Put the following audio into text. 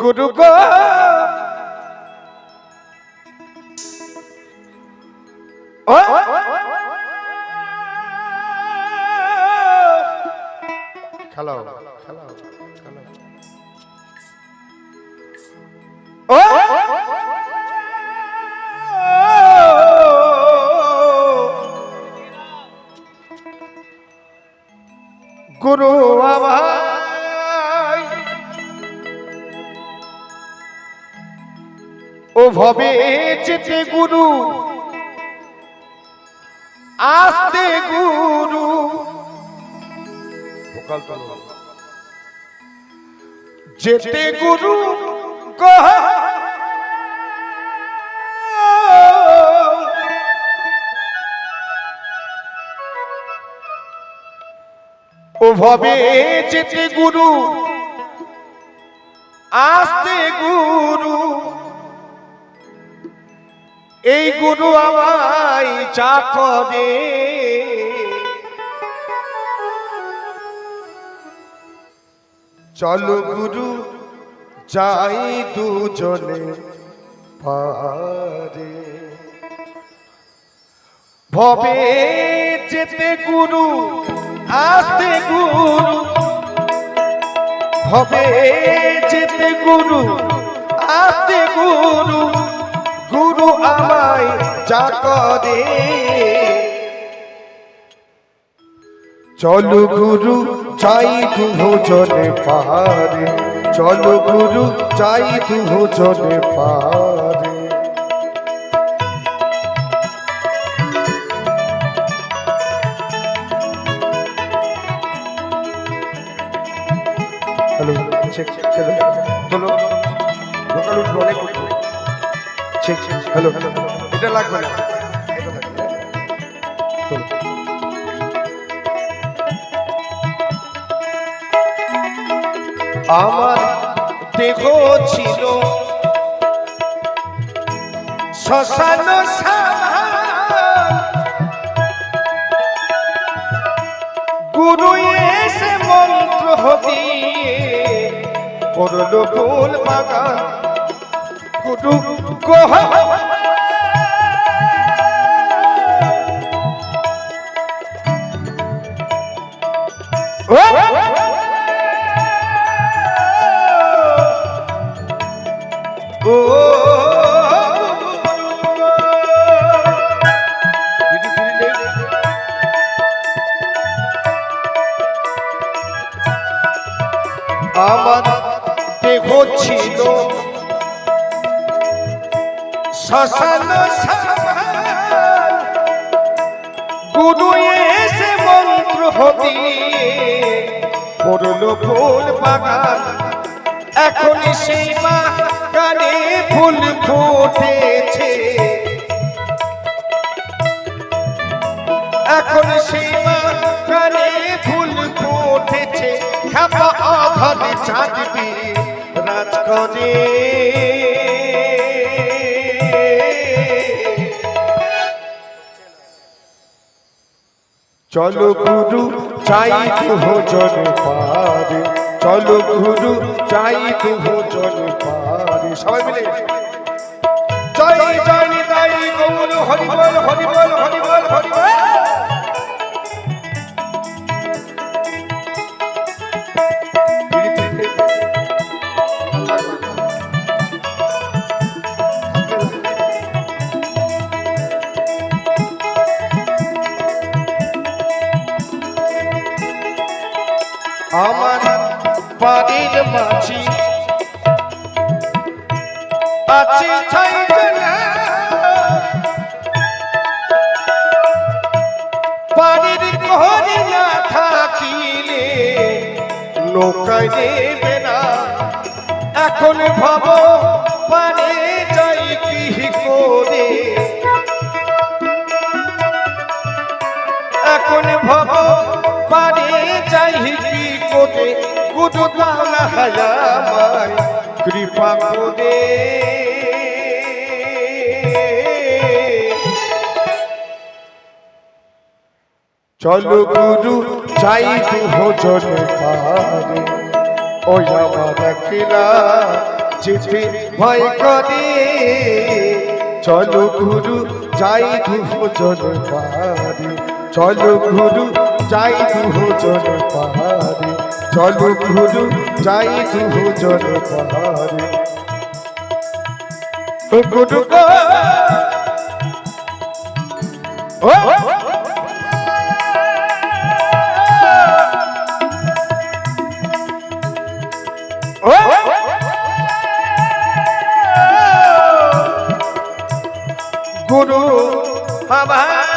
গুরু গো। খেলাও খেলাও গুরু। ও ভবে যেতে গুরু। আসতে গুরু। যেতে গুরু ভবে যেতে গুরু। আসতে গুরু। এই গুরু আমায় চা করে চলো গুরু, যাই দুজনে পারে ভবে যেতে গুরু, আসতে গুরু। ভবে যেতে গুরু, আসতে গুরু। গুরু আমায় যা করে। চলো গুরু চাই দুজনে পারে চলো গুরু চাই দুজনে পারে হ্যালো চেক চেক চলো। তোলো ভোকাল অনেক চেক হ্যালো এটা লাগবে না। আমার দেহ ছিল শ্মশান। গুরু এসে মন্ত্র দিয়ে করল ফুল বাগান। দিদি আমার দেহ ছিল শ্মশান। গুরু এসে মন্ত্র দিয়ে পড়ল ফুল বাগান এখন সেই বাগানে ফুল ফুটেছে এখন সেই বাগানে ফুল ফুটেছে খাপা আধার চাঁদবি চলো গুরু, চাই ভোজন পারে। চলো গুরু, চাই ভোজন পারে। সবাই মিলে। জয় জয় নিতাই গৌর হরিবল হরিবল হরিবল হরিবল আমার বাড়ির মাঝি। আছে ছাইবেলা বাড়ির ঘরে না থাকিলে নৌকায় নেবে না। এখন ভাব গুরু তালা হায়ামায় কৃপা করে চলো গুরু চাই ভোজন পারে। চলো গুরু, যাই দুজন পারে। চলো গুরু, যাই পারে। চলো গুরু যাই দুজন পারে ও গুরু গো ও ও গুরু আমার